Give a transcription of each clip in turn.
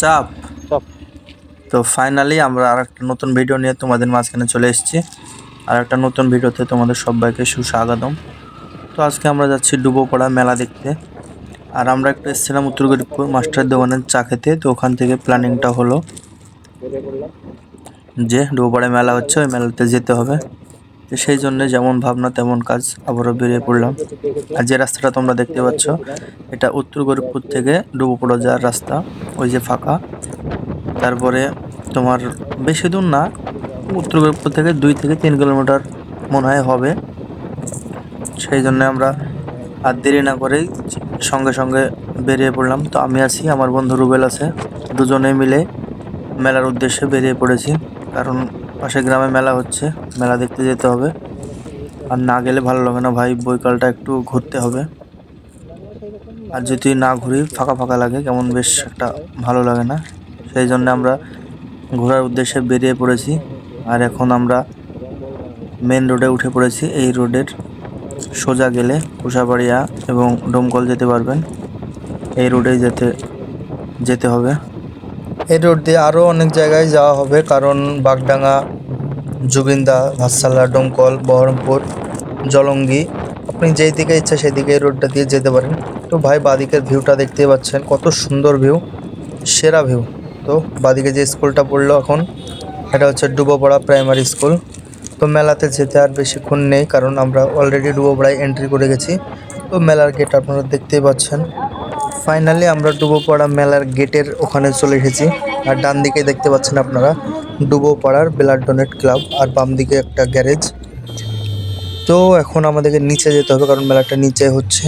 চাপ। তো ফাইনালি আমরা আর একটা নতুন ভিডিও নিয়ে তোমাদের মাঝখানে চলে এসেছি। আর একটা নতুন ভিডিওতে তোমাদের সবাইকে সুস্বাগতম। তো আজকে আমরা যাচ্ছি ডুবোপাড়া মেলা দেখতে। আর আমরা একটা এসেছিলাম উত্তর গরিবপুর মাস্টার দোকানের চা খেতে। তো ওখান থেকে প্ল্যানিংটা হলো যে ডুবোপাড়ায় মেলা হচ্ছে ওই মেলাতে যেতে হবে। তো সেই জন্য যেমন ভাবনা, তেমন কাজ আবারও বেরিয়ে পড়লাম। আর যে রাস্তাটা তোমরা দেখতে পাচ্ছ, এটা উত্তর গরিবপুর থেকে ডুবোপাড়া যাওয়ার রাস্তা, ওই যে ফাঁকা। তারপরে তোমার বেশি দূর না, উত্তর গরিবপুর থেকে দুই থেকে তিন কিলোমিটার মনে হয় হবে। সেই জন্য আমরা আর দেরি না করেই সঙ্গে সঙ্গে বেরিয়ে পড়লাম। তো আমি আছি, আমার বন্ধু রুবেল আছে, দুজনে মিলে মেলার উদ্দেশ্যে বেরিয়ে পড়েছি। কারণ পাশে গ্রামে মেলা হচ্ছে, মেলা দেখতে যেতে হবে। আর না গেলে ভালো লাগে না ভাই, বৈকালটা একটু ঘুরতে হবে। আর যদি না ঘুরি, ফাঁকা ফাঁকা লাগে, কেমন বেশ একটা ভালো লাগে না। সেই জন্য আমরা ঘোরার উদ্দেশ্যে বেরিয়ে পড়েছি। আর এখন আমরা মেন রোডে উঠে পড়েছি। এই রোডের সোজা গেলে কুষাবাড়িয়া এবং ডোমকল যেতে পারবেন। এই রোডেই যেতে যেতে হবে। এই রোড দিয়ে আরও অনেক জায়গায় যাওয়া হবে, কারণ বাগডাঙ্গা জুবিন্দা, ভাতসালা, ডোমকল, বহরমপুর, জলঙ্গি। আপনি যেই দিকে ইচ্ছা সেই দিকে রোডটা দিয়ে যেতে পারেন। তো ভাই, বাদিকের ভিউটা দেখতেই পাচ্ছেন, কত সুন্দর ভিউ সেরা ভিউ তো বাদিকে যে স্কুলটা পড়ল এখন, এটা হচ্ছে ডুবোপাড়া প্রাইমারি স্কুল তো মেলাতে যেতে আর বেশিক্ষণ নেই, কারণ আমরা অলরেডি ডুবোপাড়ায় এন্ট্রি করে গেছি। তো মেলার গেট আপনারা দেখতেই পাচ্ছেন। ফাইনালি আমরা ডুবোপাড়া মেলার গেটের ওখানে চলে এসেছি। আর ডান দিকে দেখতে পাচ্ছেন আপনারা, ডুবোপাড়ার ব্লাড ডোনেট ক্লাব আর বাম দিকে একটা গ্যারেজ। তো এখন আমাদেরকে নিচে যেতে হবে, কারণ মেলাটা নিচে হচ্ছে।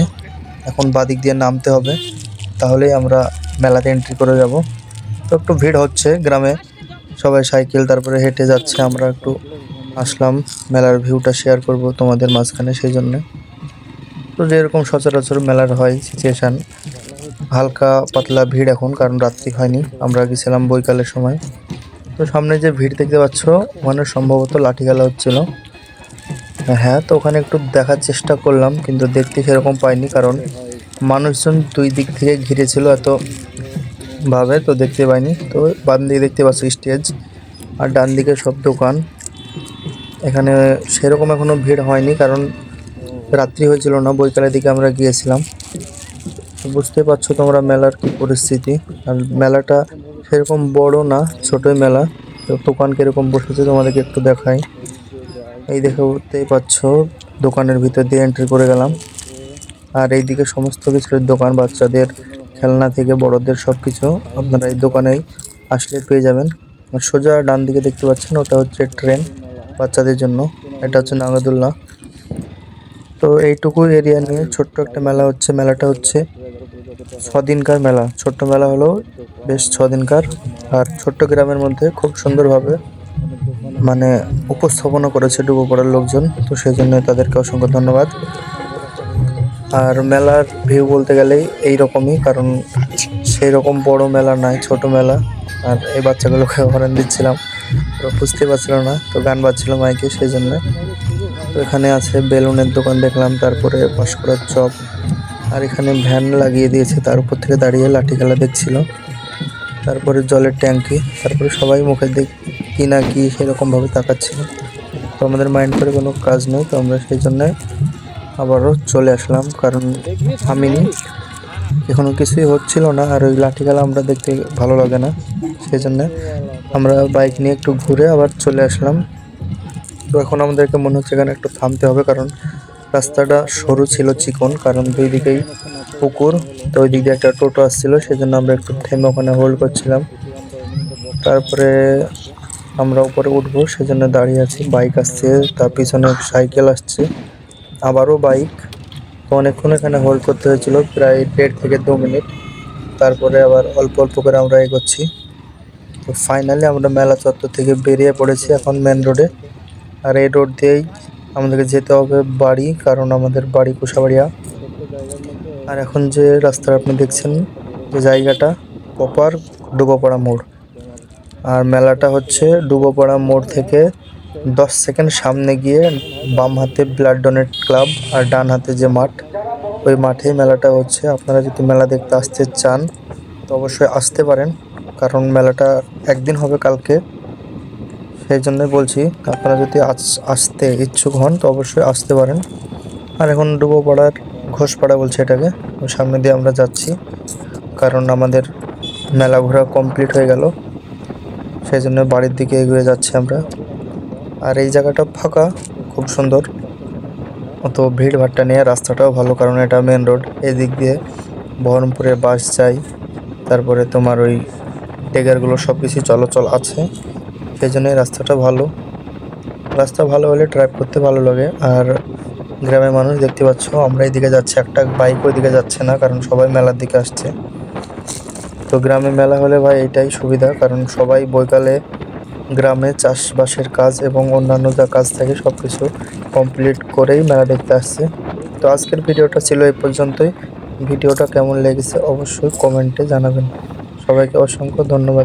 এখন বাদিক দিয়ে নামতে হবে, তাহলেই আমরা মেলাতে এন্ট্রি করে যাব। তো একটু ভিড় হচ্ছে গ্রামে, সবাই সাইকেল তারপরে হেঁটে যাচ্ছে, আমরা একটু আসলাম, মেলার ভিউটা শেয়ার করব তোমাদের মাঝখানে, সেই জন্যে। তো যেরকম সচরাচর মেলার হয় সিচুয়েশান হালকা পাতলা ভিড় এখন, কারণ রাত্রি হয়নি, আমরা গেছিলাম বৈকালের সময়। তো সামনে যে ভিড় দেখতে পাচ্ছ, ওখানে সম্ভবত লাঠি খেলা হচ্ছিল। হ্যাঁ তো ওখানে একটু দেখার চেষ্টা করলাম, কিন্তু দেখতে সেরকম পাইনি, কারণ মানুষজন দুই দিক থেকে ঘিরেছিল এত ভাবে, তো দেখতে পাইনি। তো বাম দিকে দেখতে পাচ্ছ স্টেজ, আর ডান দিকে সব দোকান। এখানে সেরকম এখনও ভিড় হয়নি, কারণ রাত্রি হয়েছিল না, বৈকালের দিকে আমরা গিয়েছিলাম। বুঝতে পারছ তোমরা মেলার কি পরিস্থিতি। আর মেলাটা সেরকম বড় না, ছোটই মেলা। তো দোকান কীরকম বসেছে তোমাদেরকে একটু দেখাই। এই দেখে উঠতেই পাচ্ছ, দোকানের ভিতর দিয়ে এন্ট্রি করে গেলাম। আর এইদিকে সমস্ত কিছুর দোকান, বাচ্চাদের খেলনা থেকে বড়দের সব কিছু আপনারা এই দোকানেই আসলে পেয়ে যাবেন। আর সোজা ডান দিকে দেখতে পাচ্ছেন, ওটা হচ্ছে ট্রেন বাচ্চাদের জন্য। এটা হচ্ছে নাগাদুল্লাহ তো এইটুকু এরিয়া নিয়ে ছোট্ট একটা মেলা হচ্ছে। মেলাটা হচ্ছে ছদিনকার মেলা। ছোট্ট মেলা হলো বেশ ছদিনকার। আর ছোট্ট গ্রামের মধ্যে খুব সুন্দরভাবে মানে উপস্থাপনা করেছে ডুবোপাড়ার লোকজন। তো সেই জন্য তাদেরকে অসংখ্য ধন্যবাদ। আর মেলার ভিউ বলতে গেলেই এই রকমই কারণ সেই রকম বড় মেলা নাই, ছোট মেলা। আর এই বাচ্চাগুলোকে হরেন দিচ্ছিলাম। তো বুঝতে পারছিল না, তো গান বাজছিল মাইকে সেই জন্য তো এখানে আছে বেলুনের দোকান দেখলাম, তারপরে ভাস্করার চপ আর এখানে ভ্যান লাগিয়ে দিয়েছে, তার উপর থেকে দাঁড়িয়ে লাঠি খেলা দেখছিল। তারপরে জলের ট্যাঙ্কি, তারপরে সবাই মুখের দিক কি না কি সেরকমভাবে তাকাচ্ছিল। তো আমাদের মাইন্ড করে কোনো কাজ নেই, তো আমরা সেই জন্য আবারও চলে আসলাম, কারণ থামিনি। এখনও কিছুই হচ্ছিল না, আর ওই লাঠি খেলা আমরা দেখতে ভালো লাগে না। সেই জন্য আমরা বাইক নিয়ে একটু ঘুরে আবার চলে আসলাম। তো এখন আমাদেরকে মনে হচ্ছে এখানে একটু থামতে হবে, কারণ রাস্তাটা সরু ছিল চিকন, কারণ দুই দিকেই পুকুর, তো ওই দিক দিয়ে একটা টোটো আসছিল সেই জন্য আমরা একটু থেমে ওখানে হোল্ড করছিলাম। তারপরে আমরা উপরে উঠবো, সেজন্য দাঁড়িয়ে আছি, বাইক আসছে, তার পিছনে সাইকেল আসছে, আবারও বাইক। তো অনেকক্ষণ এখানে হোল্ড করতে হয়েছিল, প্রায় দেড় থেকে দু মিনিট। তারপরে আবার অল্প অল্প করে আমরা এগোচ্ছি। তো ফাইনালি আমরা মেলা চত্বর থেকে বেরিয়ে পড়েছি এখন মেন রোডে আর এই রোড দিয়েই আমাদেরকে যেতে হবে বাড়ি, কারণ আমাদের বাড়ি কুশাবাড়িয়া। আর এখন যে রাস্তাটা আপনি দেখছেন, যে জায়গাটা প্রপার ডুবোপাড়া মোড়। আর মেলাটা হচ্ছে ডুবোপাড়া মোড় থেকে দশ সেকেন্ড সামনে গিয়ে বাম হাতে ব্লাড ডোনেট ক্লাব আর ডান হাতে যে মাঠ, ওই মাঠেই মেলাটা হচ্ছে। আপনারা যদি মেলা দেখতে আসতে চান, তো অবশ্যই আসতে পারেন, কারণ মেলাটা একদিন হবে কালকে। সেই জন্যই বলছি, আপনারা যদি আস- আসতে ইচ্ছুক হন, তো অবশ্যই আসতে পারেন। আর এখন ডুবো ডুবোপাড়ার ঘোষপাড়া বলছে এটাকে সামনে দিয়ে আমরা যাচ্ছি, কারণ আমাদের মেলা ঘোরা কমপ্লিট হয়ে গেল। সেই জন্য বাড়ির দিকে এগিয়ে যাচ্ছি আমরা। আর এই জায়গাটা ফাঁকা, খুব সুন্দর। অত ভিড় ভাট্টা নিয়ে রাস্তাটাও ভালো, কারণ এটা মেন রোড এদিক দিয়ে বহরমপুরে বাস যায়, তারপরে তোমার ওই টেগারগুলো সব কিছু চলাচল আছে। সেই জন্য রাস্তাটা ভালো। রাস্তা ভালো হলে ড্রাইভ করতে ভালো লাগে। আর গ্রামের মানুষ দেখতে পাচ্ছ, আমরা এইদিকে যাচ্ছি, একটা বাইক ওইদিকে যাচ্ছে না, কারণ সবাই মেলার দিকে আসছে। তো গ্রামে মেলা হলে ভাই এটাই সুবিধা, কারণ সবাই বৈকালে গ্রামে চাষবাসের কাজ এবং অন্যান্য যা কাজ থাকে সব কিছু কমপ্লিট করেই মেলা দেখতে আসছে। তো আজকের ভিডিওটা ছিল এই পর্যন্তই। ভিডিওটা কেমন লেগেছে অবশ্যই কমেন্টে জানাবেন। সবাইকে অসংখ্য ধন্যবাদ।